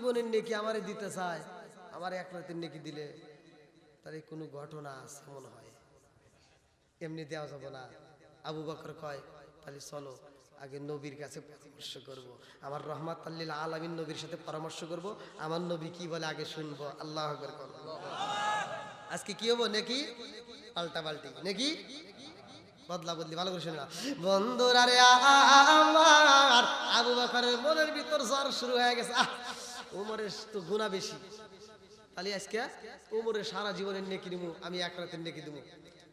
জীবনের নেকি আমারে দিতে চায়, আমার এক রাতের নেকি দিলে তার কোনো ঘটনা আছে হয়? এমনি দেওয়া যাবে না। আবু বকর কয়, তাহলে চলো, আগে নবীর কাছে পরামর্শ করব। আমার রহমাত আল্লিল আলমিন নবীর সাথে পরামর্শ করব। আমার নবী কি বলে আগে শুনব। আল্লাহ আজকে কি হব নাকি? পাল্টা পাল্টি। নাকি? বদলা বদলি, ভালো করে শুনে না বন্ধুরা রে আবু বকরের মনের ভিতর জ্বর শুরু হয়ে গেছে। আহ উমরের তো গুণা বেশি। তাহলে আজকে সারা জীবনের নেকি আমি এক রাতের নেকি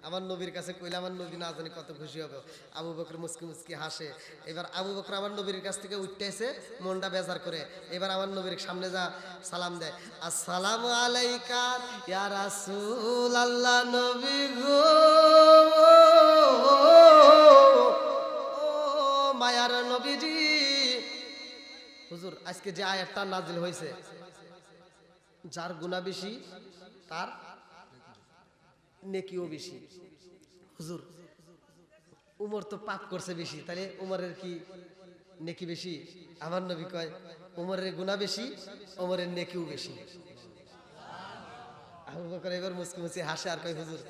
আমার নবীর কাছে কইলে আমার নবী না জানি কত খুশি হবে। আবু বকর মুসকি মুসকি হাসে। এবার আবু বকর আমার নবীর কাছ থেকে উঠতে এসে মনটা বেজার করে। এবার আমার নবীর সামনে যা সালাম দেয়। আসসালামু আলাইকা ইয়া রাসূল নবী গো। মায়ার নবীজি হুজুর, আজকে যে আয়াতটা নাজিল হয়েছে, যার গুণা বেশি, তার নেকিও বেশি। হুজুর, উমর তো পাপ করছে বেশি, তাহলে উমরের কি নেকি বেশি? আমার নবী কয়, উমরের গুণা বেশি, উমরের নেকিও বেশি। আবু বকর এবার মুসকি মুসকি হাসে আর কয়, হুজুর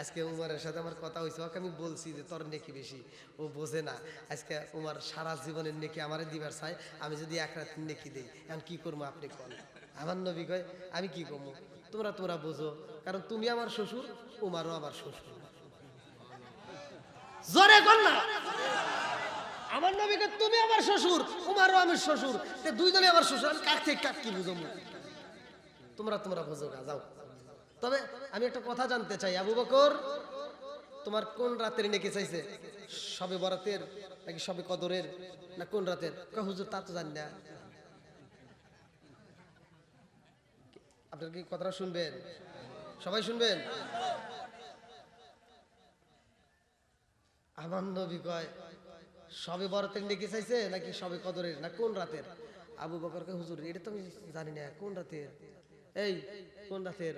আজকে উমরের সাথে আমার কথা হয়েছে, ওকে আমি বলছি যে তোর নেকি বেশি। ও বোঝে না, আজকে উমার সারা জীবনের নেকি আমারে দিবার চাই আমি যদি এক রাত নেকি দিই, এখন কি করব আপনি কল আমার নবী কয়, আমি কি করব? তোমরা তোমরা বোঝো, কারণ তুমি আমার শ্বশুর, উমারও আমার শ্বশুর। জোরে কর না। আমার নবীকে তুমি আমার শ্বশুর, উমারও আমি শ্বশুর। দুইজনে আমার শ্বশুর, আমি কাক থেকে কাক কি বুঝো তোমরা তোমরা বোঝো গা, যাও। তবে আমি একটা কথা জানতে চাই, আবু বকর, তোমার কোন রাতের নেকি চাইছে? সবে বরাতের নাকি সবে কদরের? না কোন রাতের? হুজুর, তা তো জানি না। আপনার কি কথাটা শুনবেন? সবাই শুনবেন? আমার নবী কয়, সবে বরাতের নেকি চাইছে নাকি সবে কদরের? না কোন রাতের? আবু বকর কয়, হুজুর, এটা তো আমি জানি না, কোন রাতের? এই, কোন রাতের?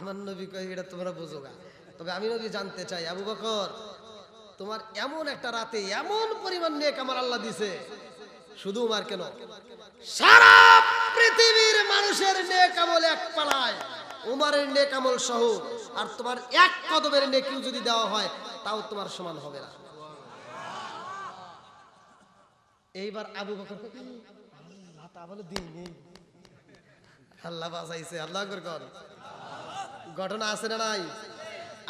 আমার নবী কয়, এটা তোমরা বোঝো গা। তবে আমি নবী জানতে চাই, আবু বকর, তোমার এমন একটা রাতে এমন পরিমাণ নেক আমার আল্লাহ দিছে, শুধু উমার কেন? সারা পৃথিবীর মানুষের নেক আমল এক পাড়ায় উমারের নেক আমল সহ, আর তোমার এক কদমের নেকিও যদি দেওয়া হয়, তাও তোমার সমান হবে না। এইবার আবু বকর আল্লাহ তা দিন নেই। আল্লাহ বাঁচাইছে আল্লাহ কর। ঘটনা আছে না নাই?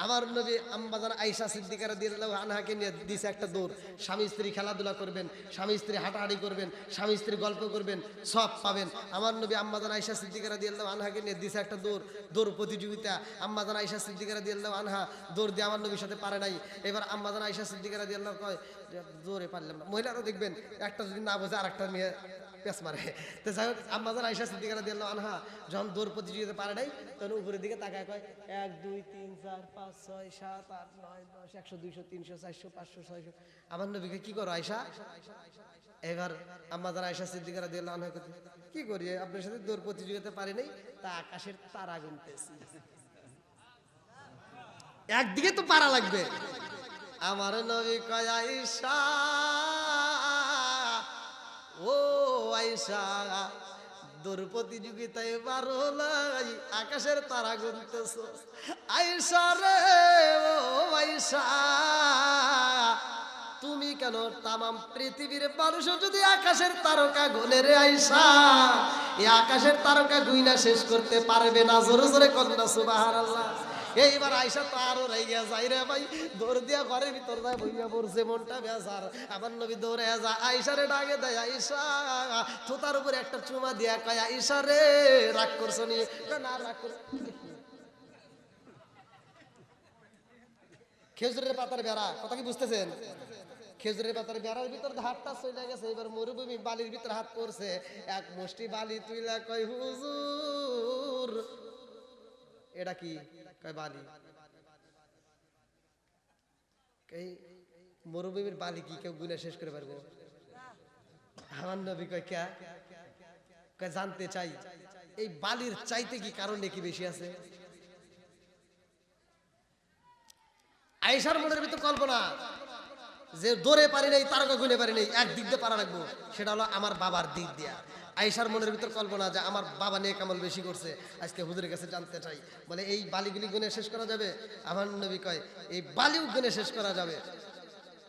আমার নবী আম্বাজান আইসা সিদ্দিকার দিয়ে আনহাকে নিয়ে দিছে একটা দৌড়। স্বামী স্ত্রী খেলাধুলা করবেন, স্বামী স্ত্রী হাঁটাহাঁটি করবেন, স্বামী স্ত্রী গল্প করবেন, সব পাবেন। আমার নবী আম্বাজান আইসা সিদ্দিকারা দিয়ে আনহাকে নিয়ে দিছে একটা দৌড় দৌড় প্রতিযোগিতা। আম্বাজান আইসা সিদ্দিকারা দিয়ে আনহা দৌড় দিয়ে আমার নবীর সাথে পারে নাই। এবার আম্বাজান আইসা সিদ্দিকারা দিয়ে কয়, দৌড়ে পারলাম না। মহিলারা দেখবেন, একটা যদি না বোঝে আর একটা মেয়ে পেঁচ মারে। তো যাই হোক আম্মাজান আইসা সিদ্দিকারা দিয়ে আনহা যখন দৌড় প্রতিযোগিতা পারে নাই, তখন উপরের দিকে তাকায় কয়, এক, দুই, তিন, চার, পাঁচ, ছয়, সাত, আট, নয়, দশ, একশো, দুইশো, তিনশো, চারশো, পাঁচশো, ছয়শো। আমার নবীকে কি করো আয়সা এবার আম্মাজান আয়সা সিদ্দিকারা দিয়ে আনহা কি করি? আপনার সাথে দৌড় প্রতিযোগিতা পারি নাই? তা আকাশের তারা গুনতেছি। একদিকে তো পারা লাগবে। আমার নবী কয় আইসা ও আইসা দৌড় প্রতিযোগিতায় বারো লাই, আকাশের তারা গুনতেছ। আইসা রে, ও আইসা তুমি কেন তামাম পৃথিবীর মানুষ যদি আকাশের তারকা গুনে রে আইসা এই আকাশের তারকা গুইনা শেষ করতে পারবে না, জোরে জোরে কন্যা সুবাহার আল্লাহ এইবার আইসা তো আরও রাইয়া যাই রে ভাই। দৌড় দিয়া ঘরের ভিতর যায়, বইয়া পড়ছে মনটা বেজার। আমার নবী দৌড়ে যা আইসারে ডাকে দেয়, আইসা। থোতার উপরে একটা চুমা দিয়া কয়, আইসা রে, রাগ করছ নি? না রাগ করছ খেজুরের পাতার বেড়া, কথা কি বুঝতেছেন? খেজুরের পাতার বেড়ার ভিতর হাতটা চলে গেছে, এবার মরুভূমি বালির ভিতর হাত পড়ছে। এক মুষ্টি বালি তুইলা কয়, হুজুর, এটা কি? কয় বালি? মরুভূমির বালি কি কেউ গুনে শেষ করে পারব? আমার নবী কয়, কে? জানতে চাই। এই বালির চাইতে কি কারণ কি বেশি আছে? আয়েশার মনের ভিতর কল্পনা, যে দৌড়ে পারি নাই, তারকা গুনে পারি নাই এক দিক দিয়ে পারা লাগবো, সেটা হলো আমার বাবার দিক দিয়া। আইসার মনের ভিতর কল্পনা যে আমার বাবা নিয়ে কামল বেশি করছে, আজকে হুজুরের কাছে জানতে চাই। বলে, এই বালিগুলি গুনে শেষ করা যাবে? আমার নবী কয়, এই বালিও গুনে শেষ করা যাবে।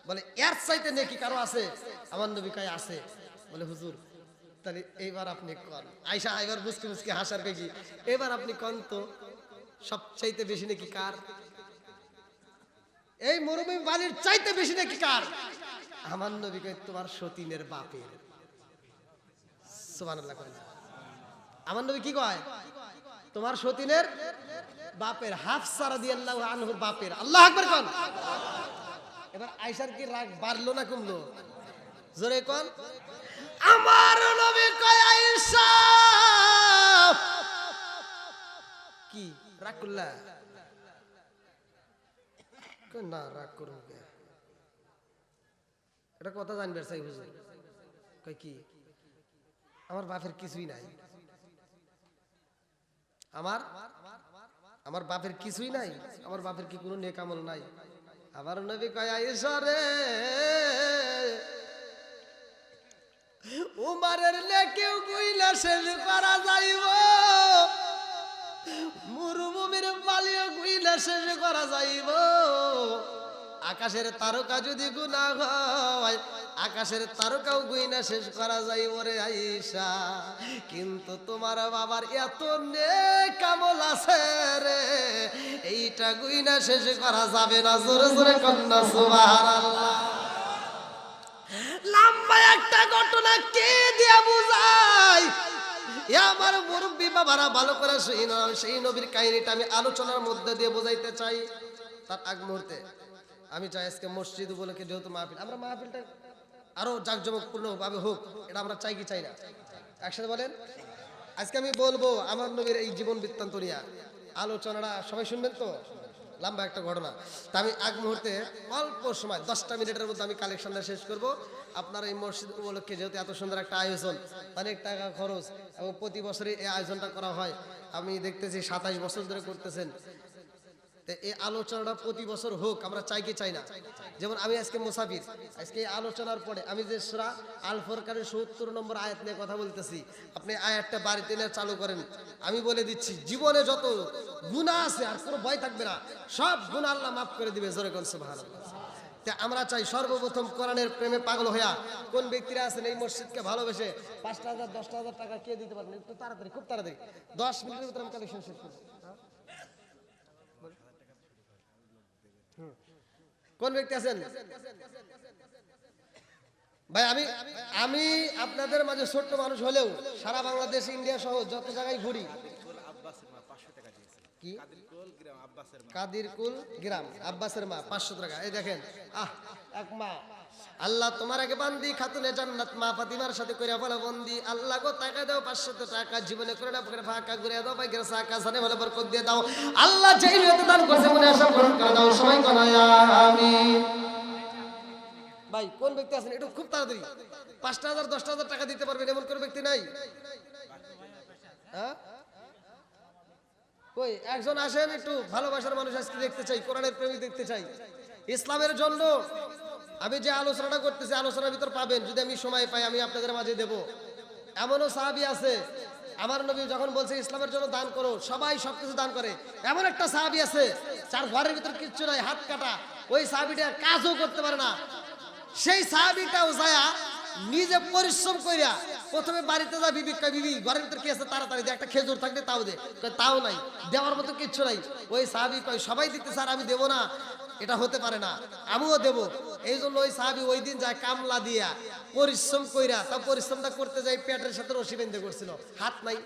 বলে, এর চাইতে নেকি কারও আছে? আমার নবী কয়, আছে। বলে, হুজুর, তাহলে এইবার আপনি কন। আইসা এবার বুঝকে বুঝকে হাসার কি এবার আপনি কন তো, সবচাইতে বেশি নাকি কার? এই মরুভূমি বালির চাইতে বেশি নাকি কার? আমার নবী কয়, তোমার সতীনের বাপের। সুবহানাল্লাহ আমার নবী কি কয়? তোমার সতীনের বাপের হাফসা রাদিয়াল্লাহু আনহুর বাপের। আল্লাহ এবার আয়েশার কি রাগ বাড়লো না কমলো? জোরে কোন। আমার নবী কয়, আয়েশা! কি? রাগ করলা? না, রাগ করুন এটা কথা জানবে হুজুর। কয়, কি? আমার বাপের কিছুই নাই। আমার আমার বাপের কিছুই নাই, আমার বাপের কি কোনো নেকামল নাই। আমার নবী কয়, আয়েশা রে, উমারের লেকেও গুইলা শেষ করা যাইব। মরুভূমির বালিও গুইলা শেষ করা যাইব। আকাশের তারকা যদি গুণা হয়, আকাশের তারকাও গুইনা শেষ করা যাইব রে আইসা কিন্তু তোমার বাবার এত কামল আছে রে, এইটা গুইনা শেষ করা যাবে না, জোরে জোরে কন্যা, সুবহানাল্লাহ। লম্বা একটা ঘটনা কে দিয়া বুঝাই আমার মুরব্বী বাবারা ভালো করে সেই নবীর কাহিনীটা আমি আলোচনার মধ্যে দিয়ে বোঝাইতে চাই। তার আগ মুহূর্তে। আমি চাই আজকে মসজিদ উপলক্ষে যেহেতু মাহফিল, আমরা মাহফিলটা আরও জাঁকজমকপূর্ণ ভাবে হোক, এটা আমরা চাই কি চাই না? একসাথে বলেন। আজকে আমি বলব, আমার নবীর এই জীবন বৃত্তান্ত নিয়ে আলোচনাটা, সবাই শুনবেন তো? লম্বা একটা ঘটনা। তা আমি আগ মুহূর্তে অল্প সময়, দশটা মিনিটের মধ্যে আমি কালেকশনটা শেষ করব। আপনার এই মসজিদ উপলক্ষে যেহেতু এত সুন্দর একটা আয়োজন, অনেক টাকা খরচ, এবং প্রতি বছরই এই আয়োজনটা করা হয়। আমি দেখতেছি সাতাশ বছর ধরে করতেছেন। এই আলোচনাটা প্রতি বছর হোক, আমরা চাই কি চাই না। যেমন আমি আজকে মুসাফির, আজকে এই আলোচনার পরে আমি যে সুরা আল ফরকারের সত্তর নম্বর আয়াত নিয়ে কথা বলতেছি, আপনি আয়াতটা বাড়িতে নিয়ে চালু করেন। আমি বলে দিচ্ছি, জীবনে যত গুণা আছে আর কোনো ভয় থাকবে না, সব গুণা আল্লাহ মাফ করে দিবে, জোরে কোন সুবহানাল্লাহ। তা আমরা চাই সর্বপ্রথম কোরআনের প্রেমে পাগল হইয়া, কোন ব্যক্তিরা আছেন এই মসজিদকে ভালোবেসে পাঁচটা হাজার, দশটা হাজার টাকা কে দিতে পারেন একটু তাড়াতাড়ি, খুব তাড়াতাড়ি। দশ মিনিটের ভিতরে আমি কালেকশন শেষ করব। কোন ব্যক্তি আছেন? ভাই, আমি আমি আপনাদের মাঝে ছোট্ট মানুষ হলেও সারা বাংলাদেশ, ইন্ডিয়া সহ যত জায়গায় ঘুরি। কি? কাদিরকুল গ্রাম, আব্বাসের মা, পাঁচশো টাকা। এই দেখেন, আহ, এক মা। আল্লাহ তোমার আগে বান্দি, খাতুনে জান্নাত, মা ফাতিমার সাথে কইরা বলে, বন্দি, আল্লাহ গো টাকা দাও পাঁচশো টাকা, জীবনে করে না পকেটে ফাঁকা ঘুরে দাও ভাই গেছে আকাশানে বলে বরকত দিয়ে দাও। আল্লাহ যেই নিয়তে দান করছে, মনে আশা পূরণ করে দাও। সবাই কোনা, আমিন। ভাই, কোন ব্যক্তি আছেন? একটু খুব তাড়াতাড়ি। পাঁচটা হাজার, দশটা হাজার টাকা দিতে পারবেন, এমন কোন ব্যক্তি নাই? হ্যাঁ? কই, একজন আসেন, একটু ভালোবাসার মানুষ আজকে দেখতে চাই, কোরআনের প্রেমিক দেখতে চাই। ইসলামের জন্য আমি যে আলোচনাটা করতেছি, আলোচনার ভিতর পাবেন। যদি আমি সময় পাই, আমি আপনাদের মাঝে দেব। এমনও সাহাবি আছে। আমার নবী যখন বলছে, ইসলামের জন্য দান করো, সবাই সবকিছু দান করে। এমন একটা সাহাবি আছে, যার ঘরের ভিতর কিচ্ছু নাই, হাত কাটা। ওই সাহাবিটা কাজও করতে পারে না। সেই সাহাবিটাও যায়া নিজে পরিশ্রম কইরা প্রথমে বাড়িতে যা বিবি বিবি, ঘরের ভিতর কি আছে? তাড়াতাড়ি দে, একটা খেজুর থাকলে তাও দে। তাও নাই, দেওয়ার মতো কিচ্ছু নাই। ওই সাহাবি কয়, সবাই দিতে স্যার, আমি দেবো না। এটা হতে পারে না। আমিও দেব। এই জন্য ওই সাহাবি ওই দিন যায় কামলা দিয়া পরিশ্রম কইরা তা পরিশ্রমটা করতে যাই পেটের সাথে রশি বেঁধে করছিল। হাত নাই।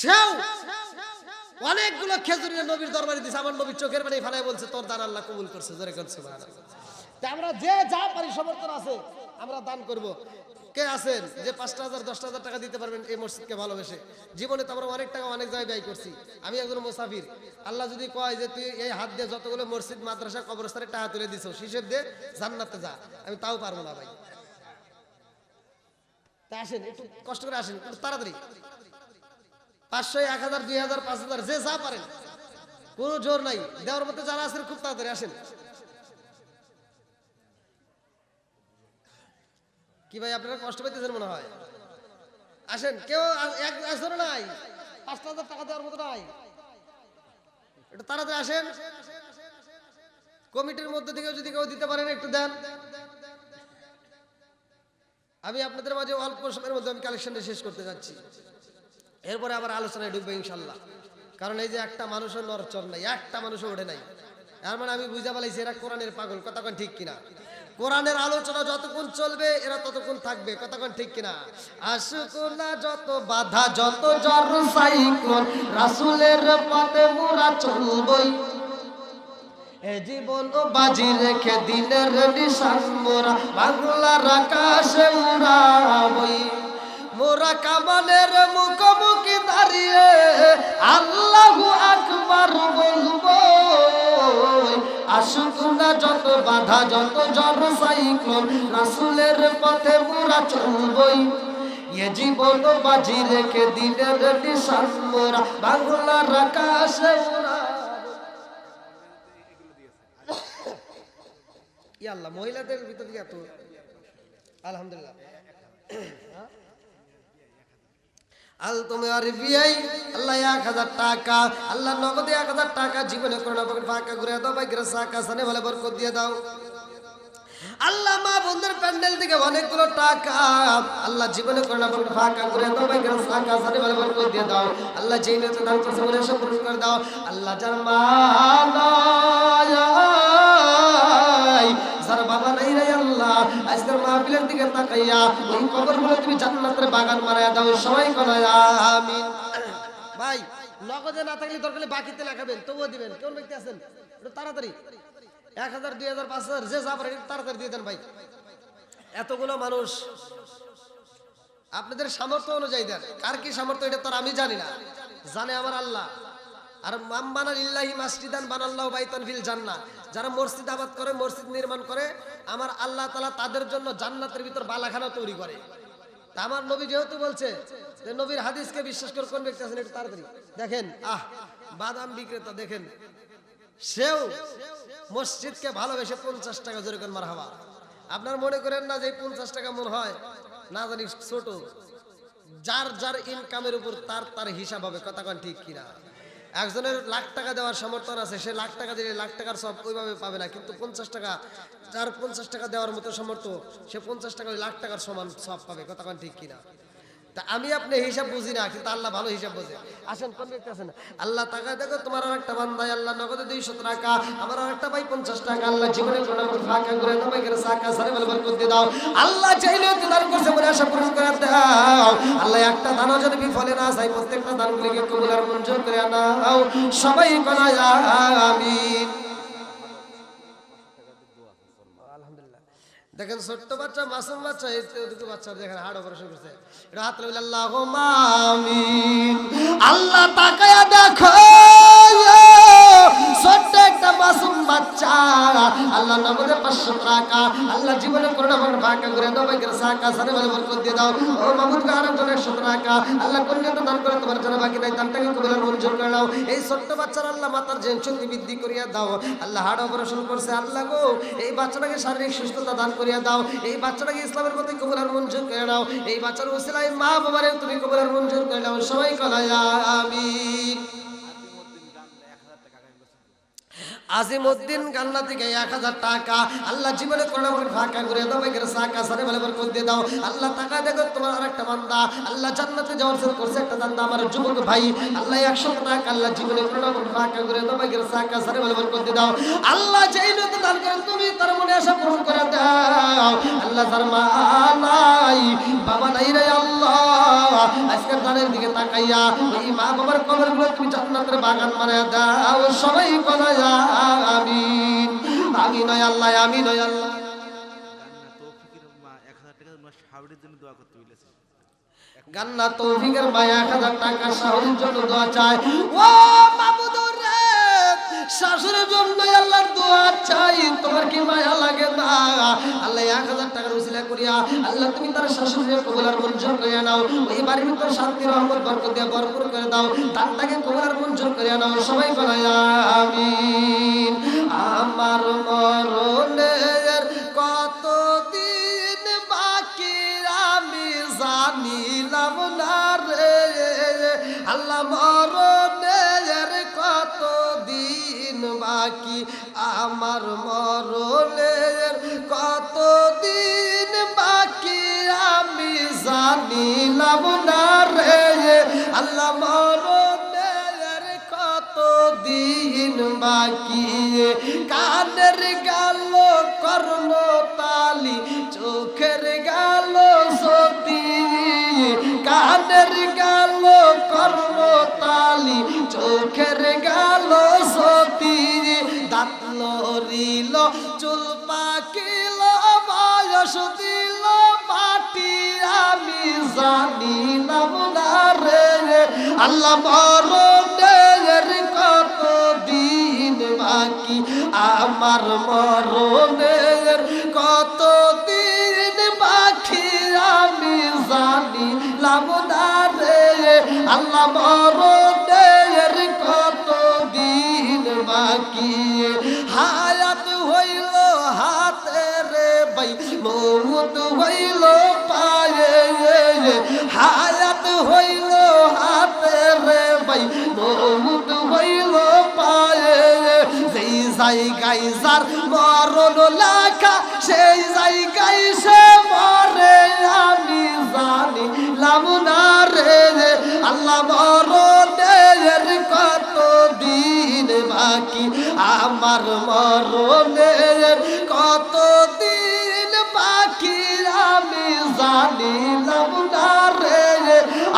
সেও অনেকগুলো খেজুরের নবীর দরবারে দিছে। আমার নবীর চোখের মানে ফালাই বলছে, তোর দান আল্লাহ কবুল করছে। জোরে করছে আমরা যে যা পারি সমর্থন আছে, আমরা দান করব। কে আছেন যে পাঁচটা হাজার, দশটা হাজার টাকা দিতে পারবেন এই মসজিদকে ভালোবেসে? জীবনে তো আমরা অনেক টাকা, অনেক জায়গায় ব্যয় করছি। আমি একজন মুসাফির। আল্লাহ যদি কয় যে তুই এই হাত দিয়ে যতগুলো মসজিদ, মাদ্রাসা কবরস্থানে টাকা তুলে দিছ হিসেব দিয়ে জান্নাতে যা। আমি তাও পারব না ভাই। তা আসেন, একটু কষ্ট করে আসেন তাড়াতাড়ি। পাঁচশো, এক হাজার, দুই হাজার, পাঁচ হাজার, যে যা পারেন। কোনো জোর নাই। দেওয়ার মধ্যে যারা আছেন, খুব তাড়াতাড়ি আসেন। কি ভাই, আপনারা কষ্ট পাইতেছেন মনে হয়? আসেন, কেউ এক একজনও নাই। পাঁচটা হাজার টাকা দেওয়ার মতো নাই। একটু তাড়াতাড়ি আসেন। কমিটির মধ্যে থেকে যদি কেউ দিতে পারেন, একটু দেন। আমি আপনাদের মাঝে অল্প সময়ের মধ্যে আমি কালেকশনটা শেষ করতে যাচ্ছি। এরপরে আবার আলোচনায় ঢুকবে ইনশাল্লাহ কারণ এই যে একটা মানুষও নরচর নাই, একটা মানুষও ওঠে নাই। এর মানে আমি বুঝা পালাইছি এরা কোরআনের পাগল কতক্ষণ ঠিক কিনা? কোরআনের আলোচনা যতক্ষণ চলবে, এরা ততক্ষণ থাকবে। কতক্ষণ ঠিক কিনা? আশুকুনা যত বাধা, যত জ্বর, সাইক্লোন, রাসুলের পথে মোরা চলবই। এ জীবন বাজি রেখে দিনের নিশান মোরা, বাংলার আকাশে উড়াবই মোরা কামানের মুখোমুখি দাঁড়িয়ে আল্লাহু আকবার বলব আসুক না বাধা যত জ্বর সাইক্লোন, রাসুলের পথে মোরা চলবই এ জীবন বাজি রেখে দিনের মোরা বাংলার আকাশে আল্লাহ, মহিলাদের ভিতর থেকে এত আলহামদুলিল্লাহ? আল তুমি আর বিআই আল্লাহ এক হাজার টাকা, আল্লাহ নগদে এক হাজার টাকা জীবনে করে না ফাঁকা ঘুরে দাও ভাই গ্রেসা কাসানে ভালো বরকত দিয়ে দাও। আল্লাহ মা বন্ধুর প্যান্ডেল থেকে অনেকগুলো টাকা, আল্লাহ জীবনে করে না ফাঁকা করে দাও দাও। আল্লাহ যেই করে দাও। আল্লাহ যার মা মাহফিলের দিকে তাকাইয়া ওই কবরগুলো তুমি জান্নাতের বাগান মারায়া দাও, সবাই কনায় আমিন। ভাই, নগদে না থাকলে দরকার বাকিতে লেখাবেন, তবুও দিবেন। কোন ব্যক্তি আছেন? একটু তাড়াতাড়ি। এক হাজার, দুই হাজার, পাঁচ হাজার, যে যা পারে একটু তাড়াতাড়ি দিয়ে দেন ভাই। এতগুলো মানুষ, আপনাদের সামর্থ্য অনুযায়ী দেন। কার কি সামর্থ্য, এটা তো আমি জানি না। জানে আমার আল্লাহ। আর মাম্বানা ইল্লাহি মাসজিদান বানাল্লাহু বাইতান ফিল জান্নাহ। যারা মসজিদ আবাদ করে, মসজিদ নির্মাণ করে, আমার আল্লাহ তাআলা তাদের জন্য জান্নাতের ভিতর বালাখানা তৈরি করে। তা আমার নবী যেহেতু বলছে, যে নবীর হাদিসকে বিশ্বাস করে কোন ব্যক্তি আছেন একটু তাড়াতাড়ি। দেখেন, আহ, বাদাম বিক্রেতা, দেখেন, সেও মসজিদকে ভালোবেসে পঞ্চাশ টাকা জোরে মার হাওয়া আপনার মনে করেন না যে পঞ্চাশ টাকা মন হয়? না জানি, ছোট। যার যার ইনকামের উপর তার তার হিসাব হবে কতক্ষণ ঠিক কিনা? একজনের লাখ টাকা দেওয়ার সমর্থন আছে, সে লাখ টাকা দিলে লাখ টাকার সব ওইভাবে পাবে না, কিন্তু পঞ্চাশ টাকা, যার পঞ্চাশ টাকা দেওয়ার মতো সমর্থ সে পঞ্চাশ টাকা ওই লাখ টাকার সমান সব পাবে, কথা ঠিক কিনা? তা আমি আপনি হিসাব বুঝি না, কিন্তু আল্লাহ ভালো হিসাব বোঝে। আসেন কোন ব্যক্তি আছেন আল্লাহ টাকা দেখো, তোমার আর একটা বান্দায় আল্লাহ নগদে দুইশো টাকা, আমার আর একটা ভাই পঞ্চাশ টাকা, আল্লাহ জীবনে ফাঁকা করে সাকা সারে বলে বরকত দিয়ে দাও। আল্লাহ চাইলে দান করছে বলে আশা পূরণ করে আল্লাহ একটা দানও যদি বিফলে না চাই প্রত্যেকটা দানগুলিকে কবুল আর মঞ্জুর করে নাও সবাই কোনা আমিন। দেখেন ছোট্ট বাচ্চা, মাসুম বাচ্চা, এই দুটো বাচ্চা দেখেন হার্ট অপারেশন করছে। এটা হাত লাগলে আল্লাহ আমিন। আল্লাহ তাকায়া দেখো একটা মাসুম বাচ্চা। আল্লাহ নামে পাঁচশো টাকা। আল্লাহ জীবনে করোনা ভাঙ ফাঁকা করে দাও ভাই সাকা সারে ভালো বরকত দিয়ে দাও। ও মামুদ কাহার জন্য একশো টাকা। আল্লাহ কন্যা তো দান করে, তোমার জন্য বাকি নাই, দানটাকে কবুলার মঞ্জুর করে নাও। এই ছোট্ট বাচ্চার আল্লাহ মাতার জেন শক্তি বৃদ্ধি করিয়া দাও। আল্লাহ হার্ট অপারেশন করছে, আল্লাহ গো, এই বাচ্চাটাকে শারীরিক সুস্থতা দান করিয়া দাও। এই বাচ্চাটাকে ইসলামের প্রতি কবুলার মঞ্জুর করে নাও। এই বাচ্চার উসিলায় মা বাবারে তুমি কবুলার মঞ্জুর করে নাও। সবাই কলায়, আমিন। আজিমউদ্দিন গান্না থেকে এক হাজার টাকা। আল্লাহ জীবনে করোনা করে ফাঁকা করে দাও, বাইকের সাকা সারে বলে বরকত দিয়ে দাও। আল্লাহ টাকা দেখো তোমার আরেকটা বান্দা। আল্লাহ জান্নাতে যাওয়ার জন্য করছে একটা দান্দা আমার যুবক ভাই। আল্লাহ একশো টাকা, আল্লাহ জীবনে করোনা করে ফাঁকা করে দাও, বাইকের সাকা সারে বলে বরকত দিয়ে দাও। আল্লাহ যেই নত দান করেন তুমি তার মনে আশা পূরণ করে দাও। আল্লাহ তার মা নাই, বাবা নাই রে আল্লাহ। আজকের দানের দিকে তাকাইয়া, এই মা বাবার কবরগুলো তুমি জান্নাতের বাগান বানায় দাও, সবাই কলায়া আমিন। আমি নয় আল্লাহ, আমি নয় আল্লাহ। গান্না তৌফিকের মায়া, এক হাজার টাকা শাহরির জন্য দোয়া চায়। ও মাবুদুর রে শাশুড়ির জন্য আল্লাহর দোয়া চাই। তোমার কি মায়া লাগে না? আল্লাহ এক হাজার টাকার উসিলা করিয়া আল্লাহ তুমি তার শাশুড়ির কবুলার মঞ্জুর করে নাও। ওই বাড়ির ভিতর শান্তি, রহমত, বরকত দিয়ে ভরপুর করে দাও। তার তাকে কবুলার মঞ্জুর করে নাও। সবাই বলে, আমিন। আমার মরণের বাকি আমার মরলের কত দিন বাকি আমি জানিলাম না রে। আল্লাহ মরলের কত দিন বাকি? কানের গাল কর্ণ লরিল চুল পাকিল, বয়স দিল পাটি আমি জানিলাম না রে। আল্লাহ মরণের কত দিন বাকি? আমার মরণের কত দিন বাকি? আমি জানিলাম না রে। আল্লাহ মরণের জায়গায় যার মরণ লেখা, সেই জায়গায় সে মরে, আমি জানি লাভ না রে। আল্লাহ মরণের কত দিন বাকি, আমার মরণের কত দিন বাকি, আমি জানি লাভ না রে।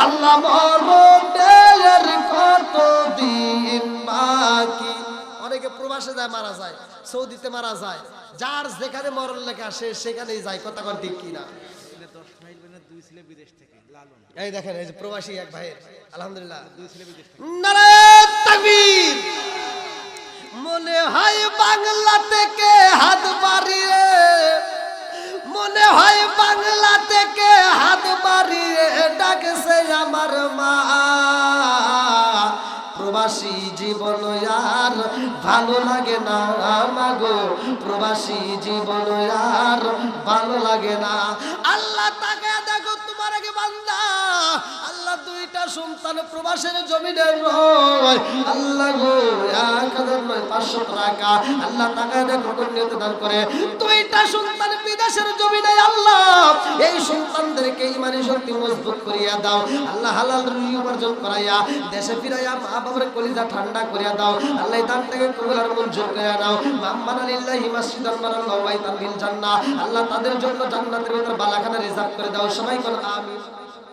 আল্লাহ মরণের প্রবাসে যায় মারা যায় সৌদিতে মারা যায় যার যেখানে মরণ লেখা সে সেখানেই যায় কথা কর ঠিক কিনা? এই দেখেন এই যে প্রবাসী এক ভাইয়ের আলহামদুলিল্লাহ। দুই ছেলে বিদেশ থেকে। নারায়ণ তাকবীর! মনে হয় বাংলা থেকে হাত বাড়িয়ে মনে হয় বাংলা থেকে হাত বাড়িয়ে ডাকছে আমার মা। প্রবাসী জীবন আর ভালো লাগে না মাগো প্রবাসী জীবন আর ভালো লাগে না। আল্লাহ তাকে দেখো তোমার আগে বান্দা। দুইটা সন্তান প্রবাসের জমিনে নয়। আল্লাহ গো, এক হাজার নয়, পাঁচশো টাকা। আল্লাহ টাকা করে। দুইটা সন্তান বিদেশের জমিনে, আল্লাহ, এই সন্তানদেরকে ইমানি শক্তি মজবুত করিয়া দাও। আল্লাহ হালাল রুজি উপার্জন করাইয়া, দেশে ফিরাইয়া মা বাবার কলিজা ঠান্ডা করিয়া দাও। আল্লাহ দান থেকে কবুল আর মঞ্জুর করিয়া দাও মাম্মান আলিল্লাহি আল্লাহ তাদের জন্য জান্নাতের বালাখানা রিজার্ভ করে দাও। সবাই আমিন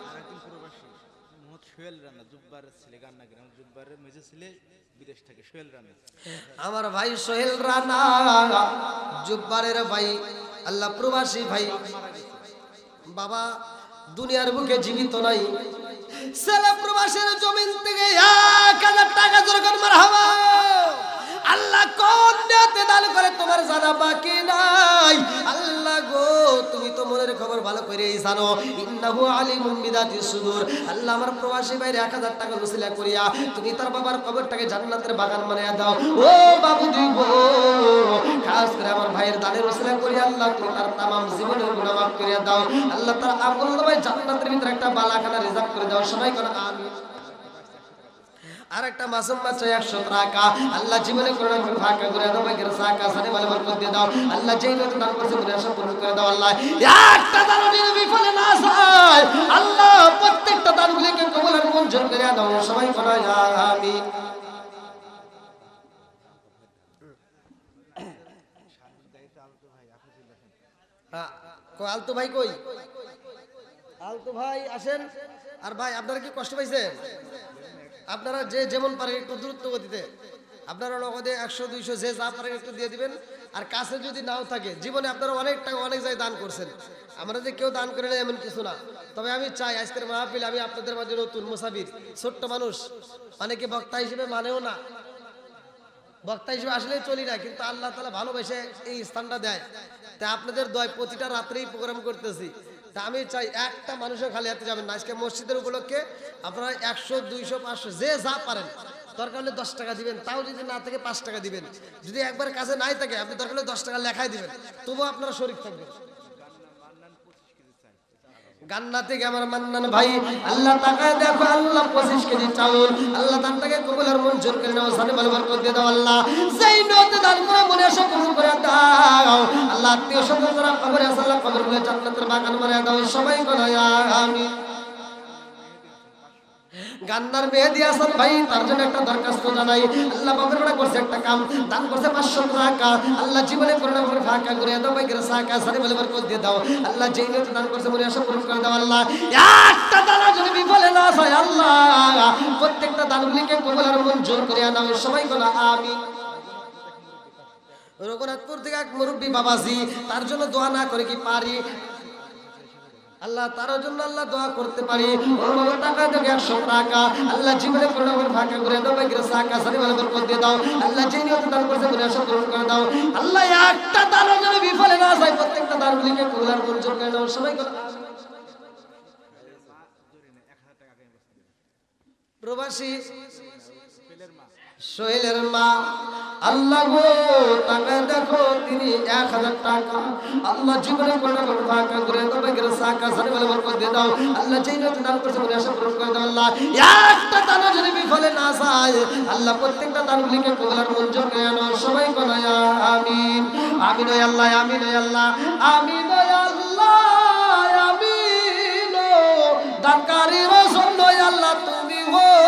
আর একজন প্রবাসী মোহাম্মদ সোহেল রানা জুব্বারের ছেলে গান্না জুব্বারের মেজে ছেলে বিদেশ থেকে সোহেল রানা। আমার ভাই সোহেল রানা জুব্বারের ভাই আল্লাহ প্রবাসী ভাই। বাবা দুনিয়ার বুকে জীবিত নাই। ছেলে প্রবাসের জমিন থেকে এক হাজার টাকা জোরকার মার হাওয়া আল্লাহ কোন দান করে তোমার জানা বাকি নাই? তুমি তো মনের খবর ভালো করেই জানো, ইন্নাহু আলিমুম বিদাতি সুদূর। আল্লাহ আমার প্রবাসী এক হাজার টাকা রসিলা করিয়া তুমি তার বাবার কবরটাকে জান্নাতের বাগান বানাইয়া দাও। ও বাবু দিব খাস করে আমার ভাইয়ের দানের রসিলা করিয়া আল্লাহ তুমি তার তামাম জীবনের গুনাহ মাফ করিয়া দাও। আল্লাহ তার আমল ভাই জান্নাতের ভিতরে একটা বালাখানা রিজার্ভ করে দাও। সবাই করে আমিন। আর একটা মাসুম বাচ্চা একশো টাকা। আল্লাহ জীবনে করোনা করে ফাঁকা করে দাও সাকা বরকত দিয়ে দাও। আল্লাহ যেই লোক দান করছে আশা পূরণ করে দাও আল্লাহ। একটা যেন বিফলে না যায় আল্লাহ প্রত্যেকটা দানগুলিকে কবুল আর মঞ্জুর করে দাও সবাই বলা আমিন। আলতো ভাই কই? আলতো ভাই আসেন। আর ভাই আপনারা কি কষ্ট পাইছেন? আপনারা যে যেমন পারেন একটু দূরত্ব গতিতে। আপনারা নগদে একশো, দুইশো, যে যা পারেন একটু দিয়ে দিবেন। আর কাছে যদি নাও থাকে, জীবনে আপনারা অনেক টাকা, অনেক জায়গায় দান করছেন। আমরা যে কেউ দান করে না এমন কিছু না। তবে আমি চাই, আজকের মাহফিল আমি আপনাদের মাঝে নতুন মুসাফির, ছোট্ট মানুষ। অনেকে বক্তা হিসেবে মানেও না। বক্তা হিসেবে আসলেই চলি না, কিন্তু আল্লাহ তালা ভালোবেসে এই স্থানটা দেয়। তা আপনাদের দয় প্রতিটা রাত্রেই প্রোগ্রাম করতেছি। তা আমি চাই একটা মানুষের খালি হাতে যাবেন না। আজকে মসজিদের উপলক্ষে আপনারা একশো, দুইশো, পাঁচশো, যে যা পারেন, দরকার হলে দশ টাকা দিবেন, তাও যদি না থাকে পাঁচ টাকা দিবেন। যদি একবার কাজে নাই থাকে, আপনি দরকার হলে দশ টাকা লেখাই দিবেন। তবুও আপনারা শরীর থাকবেন। গান্না থেকে আমার মান্নান ভাই, আল্লাহ তাকায় দেখো, আল্লাহ পঁচিশ কেজি চাউল, আল্লাহ দানটাকে কবুলের মঞ্জুর করে নাও সানি আল্লাহ। সেই নতে দান করে আল্লাহ আত্মীয় স্বজন যারা কবরে আল্লাহ কবর করে জান্নাতের বাগান বানিয়ে দাও সবাই করে আমি গান্নার মেহেদি হাসান ভাই, তার জন্য একটা দরখাস্ত জানাই। আল্লাহ বাবার বড় করছে একটা কাম, দান করছে পাঁচশো টাকা। আল্লাহ জীবনে করোনা করে ফাঁকা করে দাও ভাই গেলে সাকা সারি বলে বার দিয়ে দাও। আল্লাহ যেই নিয়ে দান করছে মনে আসা পূরণ করে দাও, আল্লাহ। একটা দানা যদি বিফলে না যায় আল্লাহ। প্রত্যেকটা দানগুলিকে কবুল আর মঞ্জুর করে আনাও সবাই বলা আমি রঘুনাথপুর থেকে এক মুরব্বী বাবাজি, তার জন্য দোয়া না করে কি পারি? আল্লাহ তার জন্য আল্লাহ দোয়া করতে পারি। আল্লাহ জীবনে আল্লাহ যে দান একটা বিফলে না যায়, প্রত্যেকটা দানগুলিকে কবুলার মঞ্জুর করে দাও সবাই করে প্রবাসী, সোহেলের মা, আল্লাহ গো টাকা দেখো, তিনি এক হাজার টাকা। আল্লাহ জীবনে কোনো কোনো ফাঁকা করে তবে গেলে সাকা সারি বলে বরকত দিয়ে দাও। আল্লাহ যেই নিয়ত দান করছে মনে আশা পূরণ করে দাও, আল্লাহ। একটা দানা যদি বিফলে না যায়, আল্লাহ প্রত্যেকটা দানগুলিকে মঞ্জুর আনো, সবাই কোনায় আল্লাহ, আমিন আল্লাহ আল্লাহ দানকারী রসুল গো